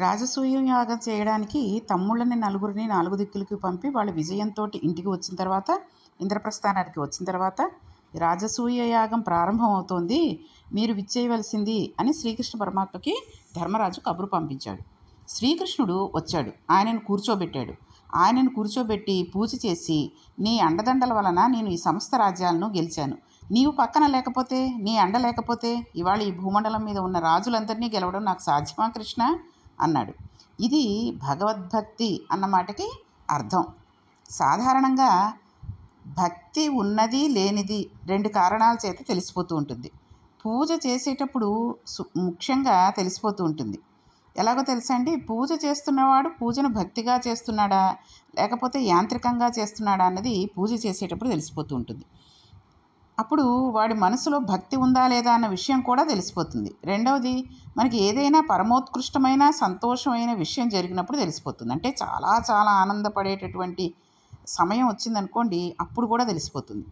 రాజసూయ యాగం చేయడానికి తమ్ముళ్ళని నలుగురిని నాలుగు దిక్కులకి పంపి వాళ్ళు విజయంతో ఇంటికి వచ్చిన తర్వాత ఇంద్రప్రస్థానానికి వచ్చిన తర్వాత రాజసూయ యాగం ప్రారంభమవుతోంది. మీరు విచ్చేయవలసింది అని శ్రీకృష్ణ పరమాత్మకి ధర్మరాజు కబురు పంపించాడు. శ్రీకృష్ణుడు వచ్చాడు. ఆయనను కూర్చోబెట్టాడు. ఆయనను కూర్చోబెట్టి పూజ చేసి నీ అండదండల వలన నేను ఈ సమస్త రాజ్యాలను గెలిచాను. నీవు పక్కన లేకపోతే నీ అండ లేకపోతే ఇవాళ ఈ భూమండలం మీద ఉన్న రాజులందరినీ గెలవడం నాకు సాధ్యమా కృష్ణ? అన్నాడు. ఇది భగవద్భక్తి అన్న మాటకి అర్థం. సాధారణంగా భక్తి ఉన్నది లేనిది రెండు కారణాల చేత తెలిసిపోతూ ఉంటుంది. పూజ చేసేటప్పుడు సు ముఖ్యంగా తెలిసిపోతూ ఉంటుంది. ఎలాగో తెలుసా అండి? పూజ చేస్తున్నవాడు పూజను భక్తిగా చేస్తున్నాడా లేకపోతే యాంత్రికంగా చేస్తున్నాడా అన్నది పూజ చేసేటప్పుడు తెలిసిపోతూ ఉంటుంది. అప్పుడు వాడి మనసులో భక్తి ఉందా లేదా అన్న విషయం కూడా తెలిసిపోతుంది. రెండవది మనకి ఏదైనా పరమోత్కృష్టమైన సంతోషమైన విషయం జరిగినప్పుడు తెలిసిపోతుంది. అంటే చాలా చాలా ఆనందపడేటటువంటి సమయం వచ్చిందనుకోండి అప్పుడు కూడా తెలిసిపోతుంది.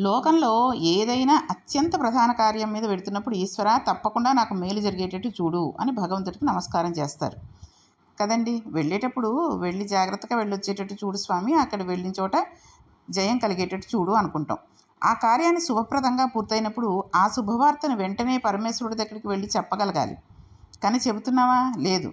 లోకంలో ఏదైనా అత్యంత ప్రధాన కార్యం మీద పెడుతున్నప్పుడు ఈశ్వర తప్పకుండా నాకు మేలు జరిగేటట్టు చూడు అని భగవంతుడికి నమస్కారం చేస్తారు. కదండి? వెళ్ళేటప్పుడు వెళ్ళి జాగ్రత్తగా వెళ్ళొచ్చేటట్టు చూడు స్వామి అక్కడ వెళ్ళిన చోట జయం కలిగేటట్టు చూడు అనుకుంటాం. ఆ కార్యాన్ని శుభప్రదంగా పూర్తయినప్పుడు ఆ శుభవార్తను వెంటనే పరమేశ్వరుడి దగ్గరికి వెళ్ళి చెప్పగలగాలి. కానీ చెబుతున్నావా? లేదు.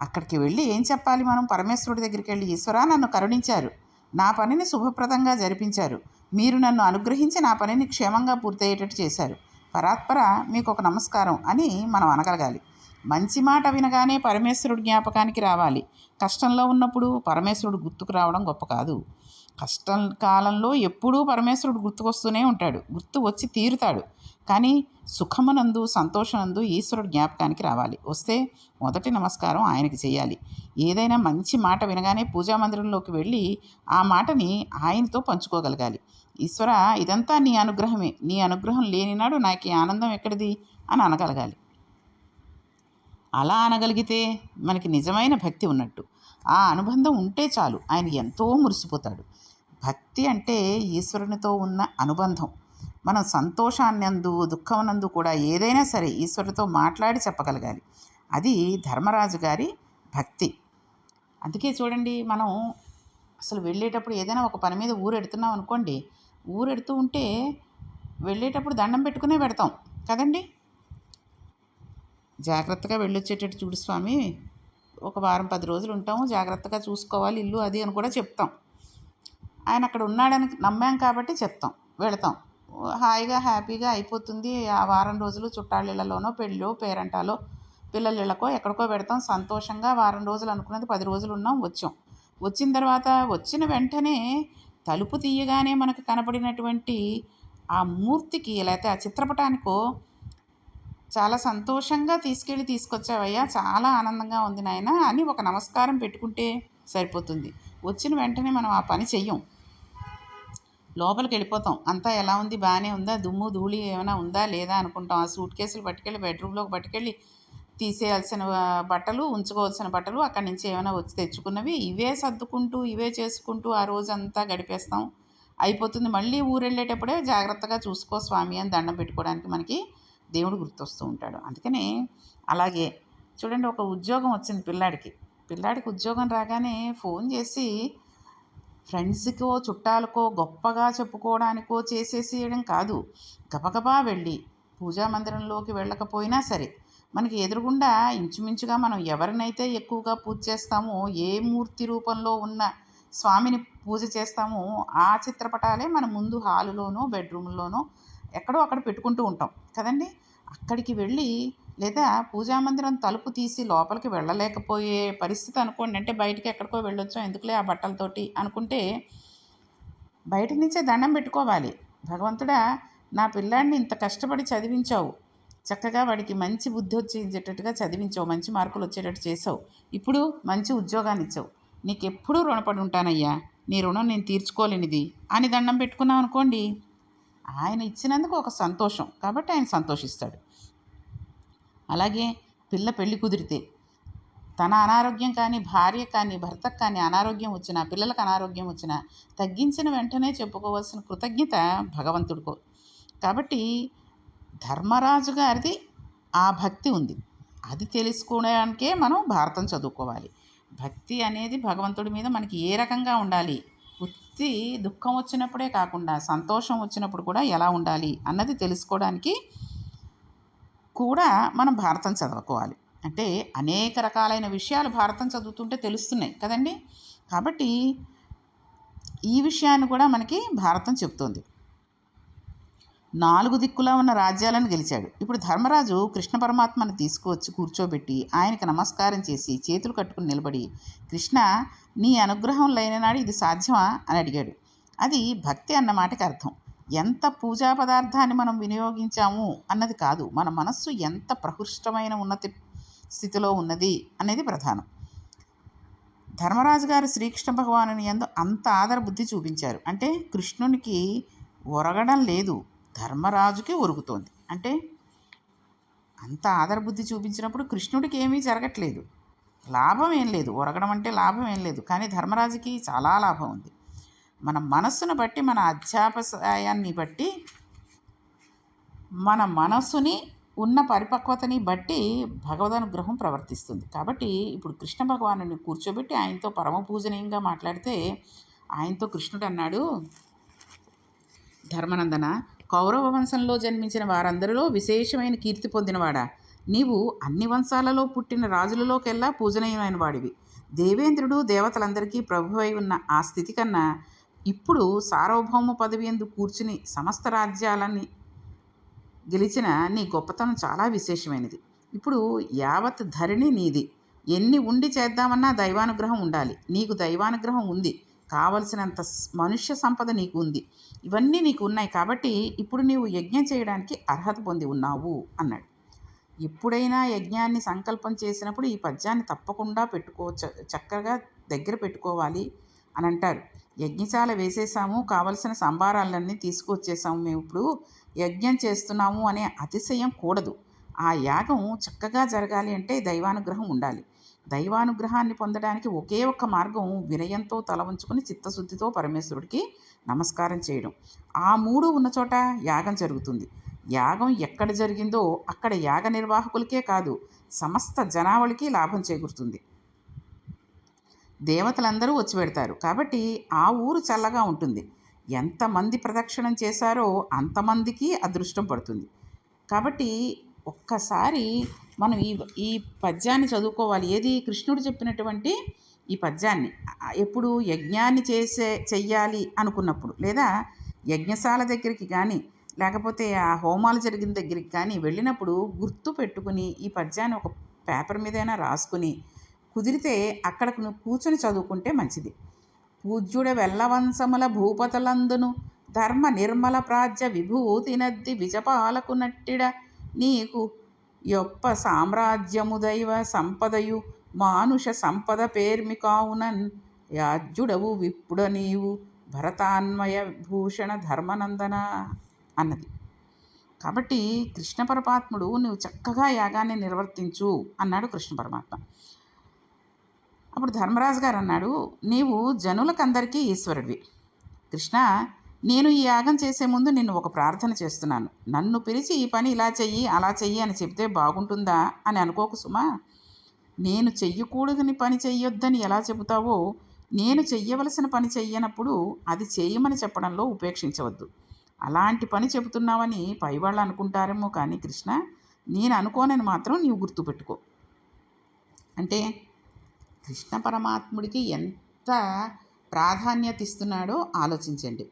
అక్కడికి వెళ్ళి ఏం చెప్పాలి మనం? పరమేశ్వరుడి దగ్గరికి వెళ్ళి ఈశ్వరా నన్ను కరుణించారు. నా పనిని శుభప్రదంగా జరిపించారు. మీరు నన్ను అనుగ్రహించి నా పనిని క్షేమంగా పూర్తయ్యేటట్టు చేశారు. పరాత్పర మీకు ఒక నమస్కారం అని మనం అనగలగాలి. మంచి మాట వినగానే పరమేశ్వరుడు జ్ఞాపకానికి రావాలి. కష్టంలో ఉన్నప్పుడు పరమేశ్వరుడు గుర్తుకు రావడం గొప్ప కాదు. కష్టం కాలంలో ఎప్పుడూ పరమేశ్వరుడు గుర్తుకొస్తూనే ఉంటాడు. గుర్తు వచ్చి తీరుతాడు. కానీ సుఖమునందు సంతోషనందు ఈశ్వరుడు జ్ఞాపకానికి రావాలి. వస్తే మొదటి నమస్కారం ఆయనకి చేయాలి. ఏదైనా మంచి మాట వినగానే పూజా మందిరంలోకి వెళ్ళి ఆ మాటని ఆయనతో పంచుకోగలగాలి. ఈశ్వర ఇదంతా నీ అనుగ్రహమే. నీ అనుగ్రహం లేనినాడు నాకు ఈ ఆనందం ఎక్కడిది? అని అనగలగాలి. అలా అనగలిగితే మనకి నిజమైన భక్తి ఉన్నట్టు. ఆ అనుబంధం ఉంటే చాలు. ఆయన ఎంతో మురిసిపోతాడు. భక్తి అంటే ఈశ్వరునితో ఉన్న అనుబంధం. మనం సంతోషాన్నందు దుఃఖమునందు కూడా ఏదైనా సరే ఈశ్వరుతో మాట్లాడి చెప్పగలగాలి. అది ధర్మరాజు గారి భక్తి. అందుకే చూడండి మనం అసలు వెళ్ళేటప్పుడు ఏదైనా ఒక పని మీద ఊరెడుతున్నాం అనుకోండి ఊరెడుతూ ఉంటే వెళ్ళేటప్పుడు దండం పెట్టుకునే పెడతాం. కదండి? జాగ్రత్తగా వెళ్ళొచ్చేటట్టు చూడు స్వామి. ఒక వారం పది రోజులు ఉంటాము జాగ్రత్తగా చూసుకోవాలి ఇల్లు అది అని కూడా చెప్తాం. ఆయన అక్కడ ఉన్నాడని నమ్మాం కాబట్టి చెప్తాం వెళతాం. హాయిగా హ్యాపీగా అయిపోతుంది ఆ వారం రోజులు చుట్టాళ్ళలోనో పెళ్ళో పేరంటాలో పిల్లల ఇళ్ళకో ఎక్కడికో పెడతాం సంతోషంగా వారం రోజులు అనుకున్నది పది రోజులు ఉన్నాం వచ్చాం. వచ్చిన తర్వాత వచ్చిన వెంటనే తలుపు తీయగానే మనకు కనపడినటువంటి ఆ మూర్తికి లేకపోతే ఆ చిత్రపటానికో చాలా సంతోషంగా తీసుకెళ్ళి తీసుకొచ్చావయ్యా చాలా ఆనందంగా ఉంది నాయన అని ఒక నమస్కారం పెట్టుకుంటే సరిపోతుంది. వచ్చిన వెంటనే మనం ఆ పని చెయ్యం. లోపలికి వెళ్ళిపోతాం. అంతా ఎలా ఉంది? బాగానే ఉందా? దుమ్ము ధూళి ఏమైనా ఉందా? లేదా? అనుకుంటాం. ఆ సూట్ కేసులు పట్టుకెళ్ళి బెడ్రూమ్లోకి పట్టుకెళ్ళి తీసేయాల్సిన బట్టలు ఉంచుకోవాల్సిన బట్టలు అక్కడి నుంచి ఏమైనా వచ్చి తెచ్చుకున్నవి ఇవే సర్దుకుంటూ ఇవే చేసుకుంటూ ఆ రోజంతా గడిపేస్తాం. అయిపోతుంది. మళ్ళీ ఊరు వెళ్ళేటప్పుడే జాగ్రత్తగా చూసుకో స్వామి అని దండం పెట్టుకోవడానికి మనకి దేవుడు గుర్తొస్తూ ఉంటాడు. అందుకనే అలాగే చూడండి ఒక ఉద్యోగం వచ్చింది పిల్లాడికి. పిల్లాడికి ఉద్యోగం రాగానే ఫోన్ చేసి ఫ్రెండ్స్కో చుట్టాలకో గొప్పగా చెప్పుకోవడానికో చేసేసేయడం కాదు. గబగబా వెళ్ళి పూజా మందిరంలోకి వెళ్ళకపోయినా సరే మనకి ఎదురుగుండా ఇంచుమించుగా మనం ఎవరినైతే ఎక్కువగా పూజ చేస్తామో ఏ మూర్తి రూపంలో ఉన్న స్వామిని పూజ చేస్తామో ఆ చిత్రపటాలే మన ముందు హాలులోనో బెడ్రూమ్లోనో ఎక్కడో అక్కడ పెట్టుకుంటూ ఉంటాం. కదండి? అక్కడికి వెళ్ళి లేదా పూజా మందిరం తలుపు తీసి లోపలికి వెళ్ళలేకపోయే పరిస్థితి అనుకోండి. అంటే బయటికి ఎక్కడికో వెళ్ళొచ్చాం ఎందుకులే ఆ బట్టలతోటి అనుకుంటే బయట నుంచే దండం పెట్టుకోవాలి. భగవంతుడా నా పిల్లాడిని ఇంత కష్టపడి చదివించావు. చక్కగా వాడికి మంచి బుద్ధి వచ్చేటట్టుగా చదివించావు. మంచి మార్కులు వచ్చేటట్టు చేసావు ఇప్పుడు మంచి ఉద్యోగాన్ని ఇచ్చావు. నీకు ఎప్పుడూ రుణపడి ఉంటానయ్యా. నీ రుణం నేను తీర్చుకోలేనిది అని దండం పెట్టుకున్నాం అనుకోండి ఆయన ఇచ్చినందుకు ఒక సంతోషం. కాబట్టి ఆయన సంతోషిస్తాడు. అలాగే పిల్ల పెళ్ళి కుదిరితే. తన అనారోగ్యం కానీ భార్య కానీ భర్తకు కానీ అనారోగ్యం వచ్చినా పిల్లలకు అనారోగ్యం వచ్చినా తగ్గించిన వెంటనే చెప్పుకోవాల్సిన కృతజ్ఞత భగవంతుడికో. కాబట్టి ధర్మరాజు గారిది ఆ భక్తి ఉంది. అది తెలుసుకోవడానికే మనం భారతం చదువుకోవాలి. భక్తి అనేది భగవంతుడి మీద మనకి ఏ రకంగా ఉండాలి? ఉత్తి దుఃఖం వచ్చినప్పుడే కాకుండా సంతోషం వచ్చినప్పుడు కూడా ఎలా ఉండాలి? అన్నది తెలుసుకోవడానికి కూడా మనం భారతం చదువుకోవాలి. అంటే అనేక రకాలైన విషయాలు భారతం చదువుతుంటే తెలుస్తున్నాయి కదండి? కాబట్టి ఈ విషయాన్ని కూడా మనకి భారతం చెప్తోంది నాలుగు దిక్కులా ఉన్న రాజ్యాలను గెలిచాడు. ఇప్పుడు ధర్మరాజు కృష్ణ పరమాత్మను తీసుకువచ్చి కూర్చోబెట్టి ఆయనకి నమస్కారం చేసి చేతులు కట్టుకుని నిలబడి కృష్ణ నీ అనుగ్రహం లేని నాడు ఇది సాధ్యమా? అని అడిగాడు. అది భక్తి అన్న మాటకి అర్థం. ఎంత పూజా పదార్థాన్ని మనం వినియోగించాము అన్నది కాదు. మన మనస్సు ఎంత ప్రహృష్టమైన ఉన్నతి స్థితిలో ఉన్నది అనేది ప్రధానం. ధర్మరాజు గారు శ్రీకృష్ణ భగవానుని ఎందు అంత ఆదర బుద్ధి చూపించారు. అంటే కృష్ణునికి ఒరగడం లేదు ధర్మరాజుకి ఒరుగుతోంది. అంటే అంత ఆదర బుద్ధి చూపించినప్పుడు కృష్ణుడికి ఏమీ జరగట్లేదు. లాభం ఏం లేదు. ఒరగడం అంటే లాభం ఏం లేదు. కానీ ధర్మరాజుకి చాలా లాభం ఉంది. మన మనస్సును బట్టి మన అధ్యాపసాయాన్ని బట్టి మన మనస్సుని ఉన్న పరిపక్వతని బట్టి భగవదనుగ్రహం ప్రవర్తిస్తుంది. కాబట్టి ఇప్పుడు కృష్ణ భగవాను కూర్చోబెట్టి ఆయనతో పరమ పూజనీయంగా మాట్లాడితే ఆయనతో కృష్ణుడు అన్నాడు ధర్మనందన కౌరవ వంశంలో జన్మించిన వారందరిలో విశేషమైన కీర్తి పొందినవాడా? నీవు అన్ని వంశాలలో పుట్టిన రాజులలోకెల్లా పూజనీయమైన వాడివి. దేవేంద్రుడు దేవతలందరికీ ప్రభువై ఉన్న ఆ స్థితి కన్నా ఇప్పుడు సార్వభౌమ పదవి ఎందు కూర్చుని సమస్త రాజ్యాలని గెలిచిన నీ గొప్పతనం చాలా విశేషమైనది. ఇప్పుడు యావత్ ధరణి నీది. ఎన్ని ఉండి చేద్దామన్నా దైవానుగ్రహం ఉండాలి. నీకు దైవానుగ్రహం ఉంది. కావలసినంత మనుష్య సంపద నీకు ఉంది. ఇవన్నీ నీకు ఉన్నాయి కాబట్టి ఇప్పుడు నీవు యజ్ఞం చేయడానికి అర్హత పొంది ఉన్నావు అన్నాడు. ఎప్పుడైనా యజ్ఞాన్ని సంకల్పం చేసినప్పుడు ఈ పద్యాన్ని తప్పకుండా పెట్టుకో చక్కగా దగ్గర పెట్టుకోవాలి అని అంటారు. యజ్ఞశాల వేసేసాము కావలసిన సంభారాలన్నీ తీసుకొచ్చేసాము మేము ఇప్పుడు. యజ్ఞం చేస్తున్నాము అనే అతిశయం కూడదు. ఆ యాగం చక్కగా జరగాలి అంటే దైవానుగ్రహం ఉండాలి. దైవానుగ్రహాన్ని పొందడానికి ఒకే ఒక్క మార్గం వినయంతో తల ఉంచుకుని చిత్తశుద్ధితో పరమేశ్వరుడికి నమస్కారం చేయడం. ఆ మూడు ఉన్న చోట యాగం జరుగుతుంది. యాగం ఎక్కడ జరిగిందో అక్కడ యాగ నిర్వాహకులకే కాదు సమస్త జనావళికి లాభం చేకూరుతుంది. దేవతలందరూ వచ్చి పెడతారు. కాబట్టి ఆ ఊరు చల్లగా ఉంటుంది. ఎంతమంది ప్రదక్షిణం చేశారో అంతమందికి అదృష్టం పడుతుంది. కాబట్టి ఒక్కసారి మనం ఈ ఈ పద్యాన్ని చదువుకోవాలి. ఏది? కృష్ణుడు చెప్పినటువంటి ఈ పద్యాన్ని. ఎప్పుడు యజ్ఞాన్ని చేసే చెయ్యాలి అనుకున్నప్పుడు లేదా యజ్ఞశాల దగ్గరికి కానీ లేకపోతే ఆ హోమాలు జరిగిన దగ్గరికి కానీ వెళ్ళినప్పుడు గుర్తు పెట్టుకుని ఈ పద్యాన్ని ఒక పేపర్ మీదైనా రాసుకుని కుదిరితే అక్కడకు నువ్వు కూర్చొని చదువుకుంటే మంచిది. పూజ్యుడ వెల్లవంశముల భూపతలందును ధర్మ నిర్మల ప్రాజ్య విభూతి నద్ది విజపాలకు నట్టిడ. నీకు యొప్ప సామ్రాజ్యము దైవ సంపదయు మానుష సంపద పేర్మి కావునన్. యాజ్యుడవు విప్పుడ నీవు భరతాన్వయ భూషణ ధర్మనందన అన్నది. కాబట్టి కృష్ణ పరమాత్ముడు నువ్వు చక్కగా యాగాన్ని నిర్వర్తించు అన్నాడు కృష్ణ పరమాత్మ. అప్పుడు ధర్మరాజు గారు అన్నాడు నీవు జనులకందరికీ ఈశ్వరుడివి. కృష్ణ నేను ఈ యాగం చేసే ముందు నిన్ను ఒక ప్రార్థన చేస్తున్నాను. నన్ను పిలిచి ఈ పని ఇలా చెయ్యి అలా చెయ్యి అని చెప్తే బాగుంటుందా అని అనుకోకు సుమా. నేను చెయ్యకూడదని పని చెయ్యొద్దని ఎలా చెబుతావో నేను చెయ్యవలసిన పని చెయ్యనప్పుడు అది చేయమని చెప్పడంలో ఉపేక్షించవద్దు. అలాంటి పని చెబుతున్నావని పైవాళ్ళు అనుకుంటారేమో కానీ కృష్ణ నేను అనుకోనని మాత్రం నీవు గుర్తుపెట్టుకో. అంటే కృష్ణ పరమాత్ముడికి ఎంత ప్రాధాన్యత ఇస్తున్నాడో ఆలోచించండి.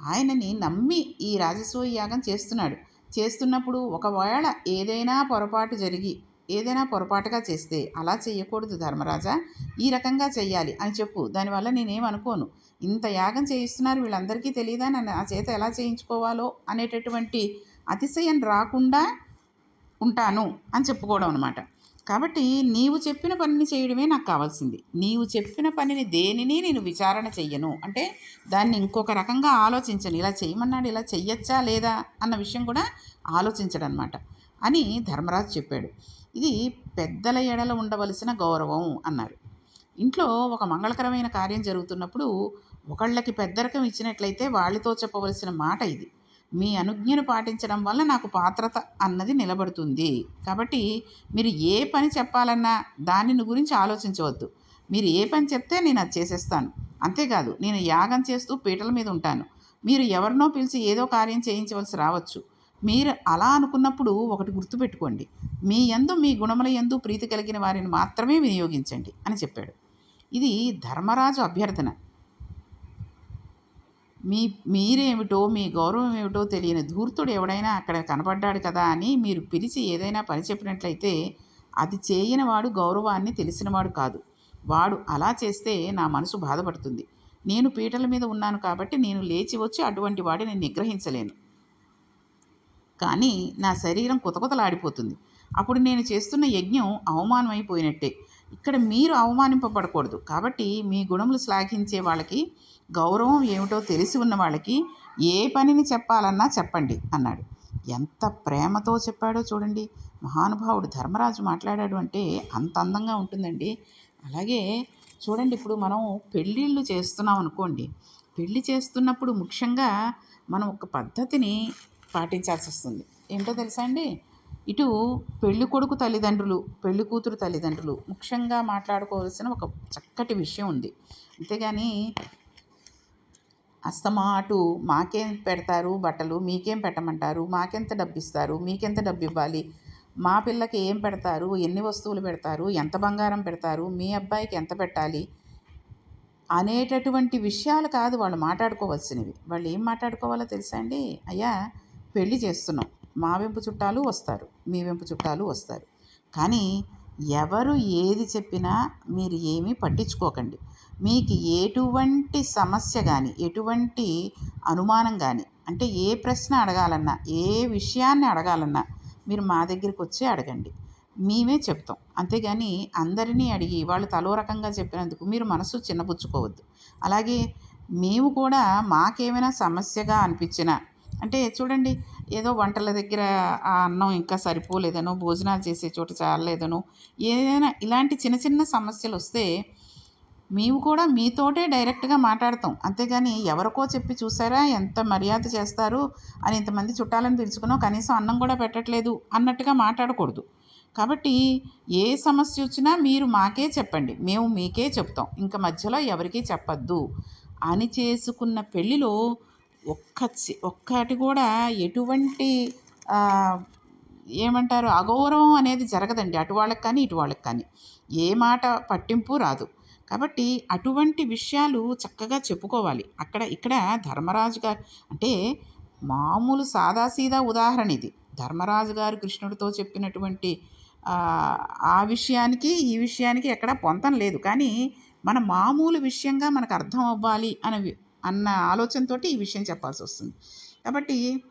ఆయనని నమ్మి ఈ రాజసూయ యాగం చేస్తున్నాడు. చేస్తున్నప్పుడు ఒకవేళ ఏదైనా పొరపాటు జరిగి ఏదైనా పొరపాటుగా చేస్తే అలా చేయకూడదు ధర్మరాజా. ఈ రకంగా చెయ్యాలి అని చెప్పు. దానివల్ల నేనేం అనుకోను ఇంత యాగం చేయిస్తున్నారు వీళ్ళందరికీ తెలియదా నన్ను ఆ చేత ఎలా చేయించుకోవాలో అనేటటువంటి అతిశయం రాకుండా ఉంటాను అని చెప్పుకోవడం అనమాట కాబట్టి నీవు చెప్పిన పనిని చేయడమే నాకు కావాల్సింది. నీవు చెప్పిన పనిని దేనిని నేను విచారణ చెయ్యను? అంటే దాన్ని ఇంకొక రకంగా ఆలోచించను. ఇలా చేయమన్నాడు ఇలా చెయ్యొచ్చా లేదా అన్న విషయం కూడా ఆలోచించడం అనమాట అని ధర్మరాజు చెప్పాడు. ఇది పెద్దల ఎడల ఉండవలసిన గౌరవం అన్నారు. ఇంట్లో ఒక మంగళకరమైన కార్యం జరుగుతున్నప్పుడు ఒకళ్ళకి పెద్దరకం ఇచ్చినట్లయితే వాళ్ళతో చెప్పవలసిన మాట ఇది. మీ అనుజ్ఞను పాటించడం వల్ల నాకు పాత్రత అన్నది నిలబడుతుంది. కాబట్టి మీరు ఏ పని చెప్పాలన్నా దానిని గురించి ఆలోచించవద్దు. మీరు ఏ పని చెప్తే నేను అది చేసేస్తాను. అంతేకాదు నేను యాగం చేస్తూ పీటల మీద ఉంటాను. మీరు ఎవరినో పిలిచి ఏదో కార్యం చేయించవలసి రావచ్చు. మీరు అలా అనుకున్నప్పుడు ఒకటి గుర్తుపెట్టుకోండి. మీ యందు మీ గుణముల యందు ప్రీతి కలిగిన వారిని మాత్రమే వినియోగించండి అని చెప్పాడు. ఇది ధర్మరాజు అభ్యర్థన. మీ మీరేమిటో మీ గౌరవం ఏమిటో తెలియని ధూర్తుడు ఎవడైనా అక్కడ కనపడ్డాడు కదా అని మీరు పిలిచి ఏదైనా పని చెప్పినట్లయితే అది చేయని వాడు గౌరవాన్ని తెలిసినవాడు కాదు. వాడు అలా చేస్తే నా మనసు బాధపడుతుంది. నేను పీటల మీద ఉన్నాను కాబట్టి నేను లేచి వచ్చి అటువంటి వాడిని నిగ్రహించలేను. కానీ నా శరీరం కుతకుతలాడిపోతుంది. అప్పుడు నేను చేస్తున్న యజ్ఞం అవమానం అయిపోయినట్టే ఇక్కడ మీరు అవమానింపబడకూడదు. కాబట్టి మీ గుణములు శ్లాఘించే వాళ్ళకి గౌరవం ఏమిటో తెలిసి ఉన్న వాళ్ళకి ఏ పనిని చెప్పాలన్నా చెప్పండి అన్నాడు. ఎంత ప్రేమతో చెప్పాడో చూడండి. మహానుభావుడు ధర్మరాజు మాట్లాడాడు అంటే అంత అందంగా ఉంటుందండి. అలాగే చూడండి ఇప్పుడు మనం పెళ్ళిళ్ళు చేస్తున్నాం అనుకోండి. పెళ్ళి చేస్తున్నప్పుడు ముఖ్యంగా మనం ఒక పద్ధతిని పాటించాల్సి వస్తుంది. ఏంటో తెలుసా అండి? ఇటు పెళ్ళి కొడుకు తల్లిదండ్రులు పెళ్ళి కూతురు తల్లిదండ్రులు ముఖ్యంగా మాట్లాడుకోవాల్సిన ఒక చక్కటి విషయం ఉంది. అంతేగాని అస్తమాటు మాకేం పెడతారు? బట్టలు మీకేం పెట్టమంటారు? మాకెంత డబ్బు ఇస్తారు మీకెంత డబ్బు ఇవ్వాలి మా పిల్లకి ఏం పెడతారు? ఎన్ని వస్తువులు పెడతారు? ఎంత బంగారం పెడతారు? మీ అబ్బాయికి ఎంత పెట్టాలి? అనేటటువంటి విషయాలు కాదు వాళ్ళు మాట్లాడుకోవాల్సినవి. వాళ్ళు ఏం మాట్లాడుకోవాలో తెలుసా అండి? అయ్యా పెళ్ళి చేస్తున్నాం. మా వెంపు చుట్టాలు వస్తారు. మీ వెంపు చుట్టాలు వస్తారు. కానీ ఎవరు ఏది చెప్పినా మీరు ఏమీ పట్టించుకోకండి. మీకు ఎటువంటి సమస్య కానీ ఎటువంటి అనుమానం కానీ అంటే ఏ ప్రశ్న అడగాలన్నా ఏ విషయాన్ని అడగాలన్నా మీరు మా దగ్గరికి వచ్చి అడగండి. మేమే చెప్తాం. అంతేగాని అందరినీ అడిగి వాళ్ళు తలో రకంగా చెప్పినందుకు మీరు మనసు చిన్నపుచ్చుకోవద్దు అలాగే మేము కూడా మాకేమైనా సమస్యగా అనిపించినా అంటే చూడండి ఏదో వంటల దగ్గర ఆ అన్నం ఇంకా సరిపోలేదనో భోజనాలు చేసే చోట చాలలేదనో ఏదైనా ఇలాంటి చిన్న చిన్న సమస్యలు వస్తే మేము కూడా మీతోటే డైరెక్ట్గా మాట్లాడతాం. అంతేగాని ఎవరికో చెప్పి చూసారా ఎంత మర్యాద చేస్తారు అని ఇంతమంది చుట్టాలను పిలుచుకున్నాం కనీసం అన్నం కూడా పెట్టట్లేదు అన్నట్టుగా మాట్లాడకూడదు. కాబట్టి ఏ సమస్య వచ్చినా మీరు మాకే చెప్పండి మేము మీకే చెప్తాం. ఇంకా మధ్యలో ఎవరికీ చెప్పద్దు అని చేసుకున్న పెళ్ళిలో ఒక్క ఒక్కటి కూడా ఎటువంటి ఏమంటారు అగౌరవం అనేది జరగదండి. అటు వాళ్ళకి కానీ ఇటు వాళ్ళకి కానీ ఏ మాట పట్టింపు రాదు. కాబట్టి అటువంటి విషయాలు చక్కగా చెప్పుకోవాలి. అక్కడ ఇక్కడ ధర్మరాజు గారు అంటే మామూలు సాదాసీదా ఉదాహరణ ఇది. ధర్మరాజు గారు కృష్ణుడితో చెప్పినటువంటి ఆ, విషయానికి ఈ విషయానికి ఎక్కడ పొంతం లేదు. కానీ మన మామూలు విషయంగా మనకు అర్థం అవ్వాలి అని అన్న ఆలోచనతోటి ఈ విషయం చెప్పాల్సి వస్తుంది. కాబట్టి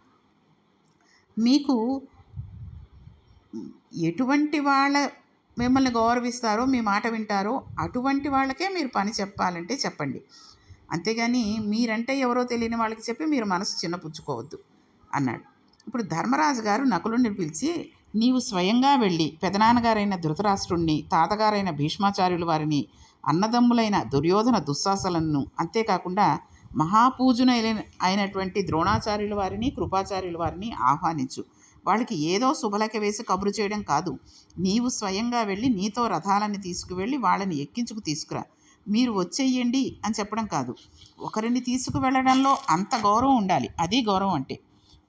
మీకు ఎటువంటి వాళ్ళ మిమ్మల్ని గౌరవిస్తారో మీ మాట వింటారో అటువంటి వాళ్ళకే మీరు పని చెప్పాలంటే చెప్పండి. అంతేగాని మీరంటే ఎవరో తెలియని వాళ్ళకి చెప్పి మీరు మనసు చిన్నపుచ్చుకోవద్దు అన్నాడు. ఇప్పుడు ధర్మరాజు గారు నకులుని పిలిచి నీవు స్వయంగా వెళ్ళి పెదనాన్నగారైన ధృతరాష్ట్రుణ్ణి తాతగారైన భీష్మాచార్యుల వారిని అన్నదమ్ములైన దుర్యోధన దుస్సాసలను అంతేకాకుండా మహాపూజునైన అయినటువంటి ద్రోణాచార్యుల వారిని కృపాచార్యుల వారిని ఆహ్వానించు. వాళ్ళకి ఏదో శుభలెక్క వేసి కబురు చేయడం కాదు. నీవు స్వయంగా వెళ్ళి నీతో రథాలని తీసుకువెళ్ళి వాళ్ళని ఎక్కించుకు తీసుకురా. మీరు వచ్చేయండి అని చెప్పడం కాదు. ఒకరిని తీసుకువెళ్ళడంలో అంత గౌరవం ఉండాలి. అది గౌరవం అంటే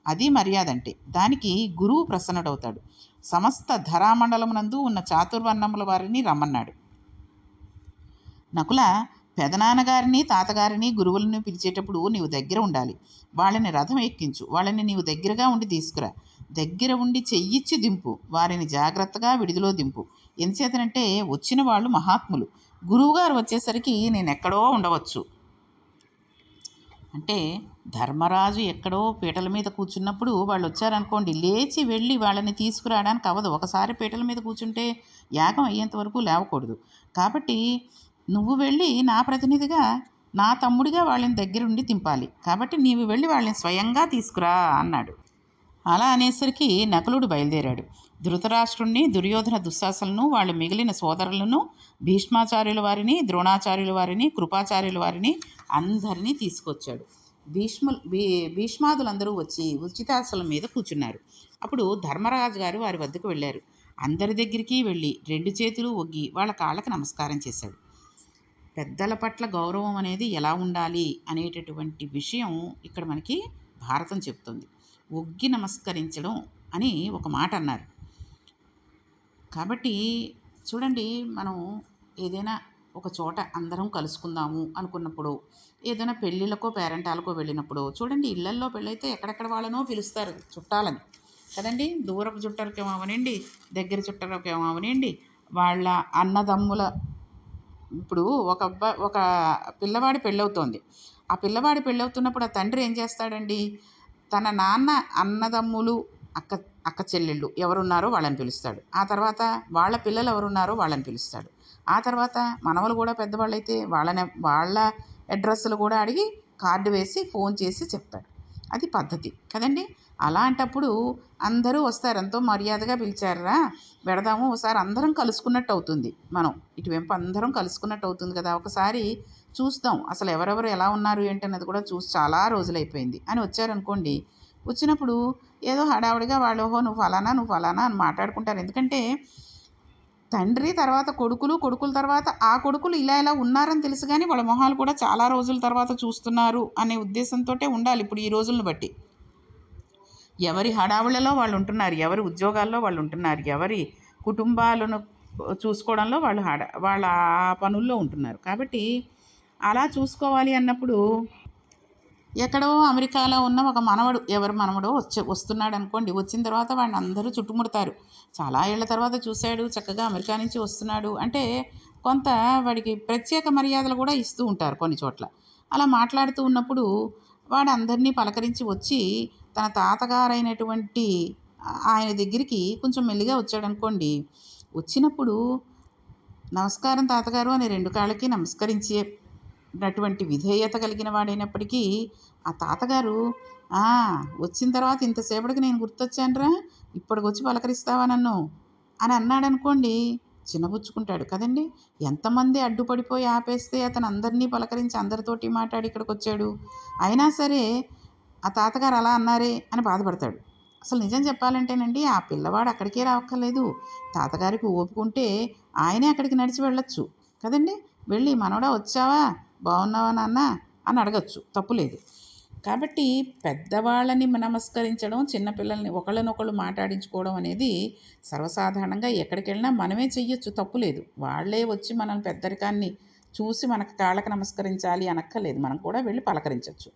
అది మర్యాద అంటే. దానికి గురువు ప్రసన్నుడవుతాడు. సమస్త ధరామండలమునందు ఉన్న చాతుర్వర్ణముల వారిని రమ్మన్నాడు. నకుల పెదనాన్నగారిని తాతగారిని గురువులను పిలిచేటప్పుడు నీవు దగ్గర ఉండాలి. వాళ్ళని రథం ఎక్కించు. వాళ్ళని నీవు దగ్గరగా ఉండి తీసుకురా. దగ్గర ఉండి చెయ్యిచ్చి దింపు. వారిని జాగ్రత్తగా విడిదిలో దింపు. ఎంతచేతనంటే వచ్చిన వాళ్ళు మహాత్ములు. గురువుగారు వచ్చేసరికి నేను ఎక్కడో ఉండవచ్చు. అంటే ధర్మరాజు ఎక్కడో పీటల మీద కూర్చున్నప్పుడు వాళ్ళు వచ్చారనుకోండి లేచి వెళ్ళి వాళ్ళని తీసుకురావడానికి అవ్వదు. ఒకసారి పీటల మీద కూర్చుంటే యాగం అయ్యేంత వరకు లేవకూడదు. కాబట్టి నువ్వు వెళ్ళి నా ప్రతినిధిగా నా తమ్ముడిగా వాళ్ళని దగ్గరుండి దింపాలి. కాబట్టి నీవు వెళ్ళి వాళ్ళని స్వయంగా తీసుకురా అన్నాడు. అలా అనేసరికి నకులుడు బయలుదేరాడు. ధృతరాష్ట్రుణ్ణి దుర్యోధన దుశ్శాసలను వాళ్ళ మిగిలిన సోదరులను భీష్మాచార్యుల వారిని ద్రోణాచార్యుల వారిని కృపాచార్యుల వారిని అందరినీ తీసుకొచ్చాడు. భీష్ములు భీ భీష్మాదులందరూ వచ్చి ఉచితాసనం మీద కూర్చున్నారు. అప్పుడు ధర్మరాజు గారు వారి వద్దకు వెళ్ళారు. అందరి దగ్గరికి వెళ్ళి రెండు చేతులు ఒగ్గి వాళ్ళ కాళ్ళకి నమస్కారం చేశాడు. పెద్దల పట్ల గౌరవం అనేది ఎలా ఉండాలి అనేటటువంటి విషయం ఇక్కడ మనకి భారతం చెప్తుంది ఒగ్గి నమస్కరించడం అని ఒక మాట అన్నారు. కాబట్టి చూడండి మనం ఏదైనా ఒక చోట అందరం కలుసుకుందాము అనుకున్నప్పుడు ఏదైనా పెళ్ళిళ్ళకో పేరెంటాలకో వెళ్ళినప్పుడు చూడండి ఇళ్ళల్లో పెళ్ళైతే ఎక్కడెక్కడ వాళ్ళనో పిలుస్తారు చుట్టాలని. కదండి? దూరపు చుట్టాలకి ఏమవనండి దగ్గర చుట్టాలకి ఏమవనండి వాళ్ళ అన్నదమ్ముల ఇప్పుడు ఒక అబ్బా ఒక పిల్లవాడి పెళ్ళవుతోంది. ఆ పిల్లవాడి పెళ్ళవుతున్నప్పుడు ఆ తండ్రి ఏం చేస్తాడండి? తన నాన్న అన్నదమ్ములు అక్క అక్క చెల్లెళ్ళు ఎవరున్నారో వాళ్ళని పిలుస్తాడు. ఆ తర్వాత వాళ్ళ పిల్లలు ఎవరున్నారో వాళ్ళని పిలుస్తాడు. ఆ తర్వాత మనవలు కూడా పెద్దవాళ్ళు అయితే వాళ్ళని వాళ్ళ అడ్రస్లు కూడా అడిగి కార్డు వేసి ఫోన్ చేసి చెప్తాడు. అది పద్ధతి. కదండి? అలాంటప్పుడు అందరూ వస్తారు. ఎంతో మర్యాదగా పిలిచారా పెడదాము. ఒకసారి అందరం కలుసుకున్నట్టు అవుతుంది. మనం ఇటువైపు అందరం కలుసుకున్నట్టు అవుతుంది కదా. ఒకసారి చూస్తాం. అసలు ఎవరెవరు ఎలా ఉన్నారు ఏంటన్నది కూడా చూసి చాలా రోజులైపోయింది. అని వచ్చారనుకోండి వచ్చినప్పుడు ఏదో హడావుడిగా వాళ్ళు ఓహో నువ్వు ఫలానా నువ్వు ఫలానా అని మాట్లాడుకుంటారు. ఎందుకంటే తండ్రి తర్వాత కొడుకులు కొడుకుల తర్వాత ఆ కొడుకులు ఇలా ఇలా ఉన్నారని తెలుసు కానీ వాళ్ళ మొహాలు కూడా చాలా రోజుల తర్వాత చూస్తున్నారు అనే ఉద్దేశంతో ఉండాలి ఇప్పుడు ఈ రోజులను బట్టి. ఎవరి హడావులలో వాళ్ళు ఉంటున్నారు ఎవరి ఉద్యోగాల్లో వాళ్ళు ఉంటున్నారు ఎవరి కుటుంబాలను చూసుకోవడంలో వాళ్ళు హడ వాళ్ళ ఆ పనుల్లో ఉంటున్నారు. కాబట్టి అలా చూసుకోవాలి అన్నప్పుడు ఎక్కడో అమెరికాలో ఉన్న ఒక మనవడు ఎవరు మనవడో వచ్చి వస్తున్నాడు అనుకోండి వచ్చిన తర్వాత వాడిని అందరూ చుట్టుముడతారు. చాలా ఏళ్ళ తర్వాత చూశాడు చక్కగా అమెరికా నుంచి వస్తున్నాడు అంటే కొంత వాడికి ప్రత్యేక మర్యాదలు కూడా ఇస్తూ ఉంటారు కొన్ని చోట్ల. అలా మాట్లాడుతూ ఉన్నప్పుడు వాడు అందరినీ పలకరించి వచ్చి తన తాతగారైనటువంటి ఆయన దగ్గరికి కొంచెం మెల్లిగా వచ్చాడు అనుకోండి వచ్చినప్పుడు నమస్కారం తాతగారు అని రెండు కాళ్ళకి నమస్కరించే అటువంటి విధేయత కలిగిన వాడైనప్పటికీ ఆ తాతగారు వచ్చిన తర్వాత ఇంతసేపటికి నేను గుర్తొచ్చానురా ఇప్పటికి వచ్చి పలకరిస్తావా నన్ను? అని అన్నాడు అనుకోండి చిన్నబుచ్చుకుంటాడు కదండి. ఎంతమంది అడ్డుపడిపోయి ఆపేస్తే అతను అందరినీ పలకరించి అందరితోటి మాట్లాడి ఇక్కడికి వచ్చాడు అయినా సరే ఆ తాతగారు అలా అన్నారే అని బాధపడతాడు. అసలు నిజం చెప్పాలంటేనండి ఆ పిల్లవాడు అక్కడికే రావక్కర్లేదు. తాతగారికి ఓపుకుంటే ఆయనే అక్కడికి నడిచి వెళ్ళొచ్చు. కదండి? వెళ్ళి మనవడా వచ్చావా? బాగున్నావా నాన్న? అని అడగచ్చు. తప్పులేదు కాబట్టి పెద్దవాళ్ళని నమస్కరించడం చిన్నపిల్లల్ని ఒకళ్ళనొకళ్ళు మాట్లాడించుకోవడం అనేది సర్వసాధారణంగా ఎక్కడికి వెళ్ళినా మనమే చెయ్యొచ్చు. తప్పులేదు వాళ్ళే వచ్చి మనం పెద్దరికాన్ని చూసి మనకు కాళ్ళకి నమస్కరించాలి అనక్కర్లేదు. మనం కూడా వెళ్ళి పలకరించవచ్చు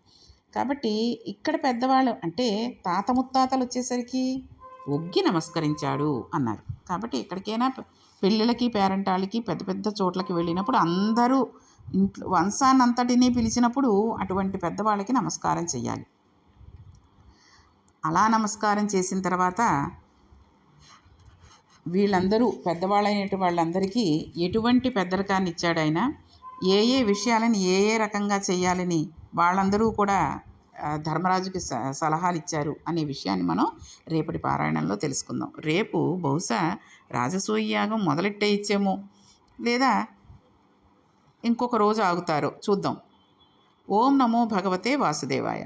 కాబట్టి ఇక్కడ పెద్దవాళ్ళు అంటే తాత ముత్తాతలు వచ్చేసరికి ఒగ్గి నమస్కరించాడు అన్నారు. కాబట్టి ఎక్కడికైనా పెళ్ళిళ్ళకి పేరంటాళ్ళకి పెద్ద పెద్ద చోట్లకి వెళ్ళినప్పుడు అందరూ ఇంట్లో వంశాన్నంతటినీ పిలిచినప్పుడు అటువంటి పెద్దవాళ్ళకి నమస్కారం చేయాలి అలా నమస్కారం చేసిన తర్వాత వీళ్ళందరూ పెద్దవాళ్ళైన వాళ్ళందరికీ ఎటువంటి పెద్దరికాన్ని ఇచ్చాడు ఆయన? ఏ ఏ విషయాలని ఏ ఏ రకంగా చేయాలని వాళ్ళందరూ కూడా ధర్మరాజుకి స సలహాలు ఇచ్చారు అనే విషయాన్ని మనం రేపటి పారాయణంలో తెలుసుకుందాం. రేపు బహుశా రాజసూయ యాగం మొదలెట్టే ఇచ్చేమో లేదా ఇంకొక రోజు ఆగుతారో. చూద్దాం. ఓం నమో భగవతే వాసుదేవాయ.